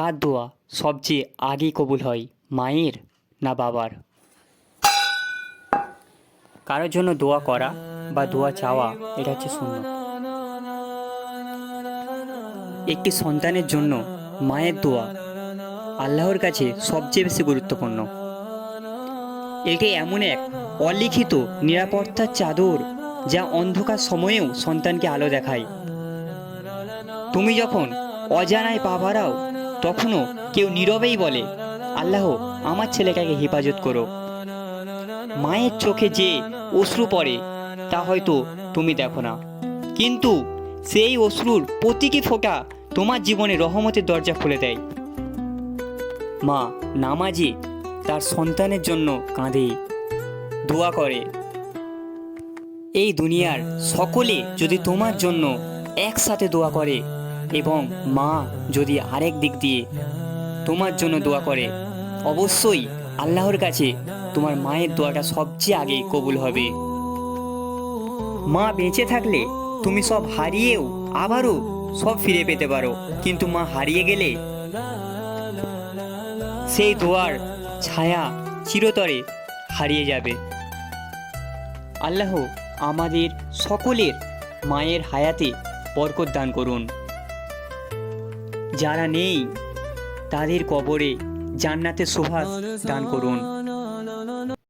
কার দোয়া সবচেয়ে আগে কবুল হয় মায়ের না বাবার? কারোর জন্য দোয়া করা বা দোয়া চাওয়া, এটা হচ্ছে শূন্য একটি সন্তানের জন্য মায়ের দোয়া আল্লাহর কাছে সবচেয়ে বেশি গুরুত্বপূর্ণ। এটি এমন এক অলিখিত নিরাপত্তার চাদর যা অন্ধকার সময়েও সন্তানকে আলো দেখায়। তুমি যখন অজানায় পা তখনও কেউ নীরবেই বলে, আল্লাহ, আমার ছেলেকে হেফাজত করো। মায়ের চোখে যে অশ্রু পড়ে, তা হয়তো তুমি দেখো না। কিন্তু সেই অশ্রুর প্রতীকী ফোঁটা তোমার জীবনে রহমতের দরজা খুলে দেয়। মা নামাজে তার সন্তানের জন্য কাঁদে, দোয়া করে। এই দুনিয়ার সকলে যদি তোমার জন্য একসাথে দোয়া করে এবং মা যদি আরেক দিক দিয়ে তোমার জন্য দোয়া করে, অবশ্যই আল্লাহর কাছে তোমার মায়ের দোয়াটা সবচেয়ে আগে কবুল হবে। মা বেঁচে থাকলে তুমি সব হারিয়েও আবারও সব ফিরে পেতে পারো। কিন্তু মা হারিয়ে গেলে সেই দোয়ার ছায়া চিরতরে হারিয়ে যাবে। আল্লাহ আমাদের সকলের মায়ের হায়াতে বরকত দান করুন। যারা নেই তাদের কবরে জান্নাতে সুভাষ দান করুন।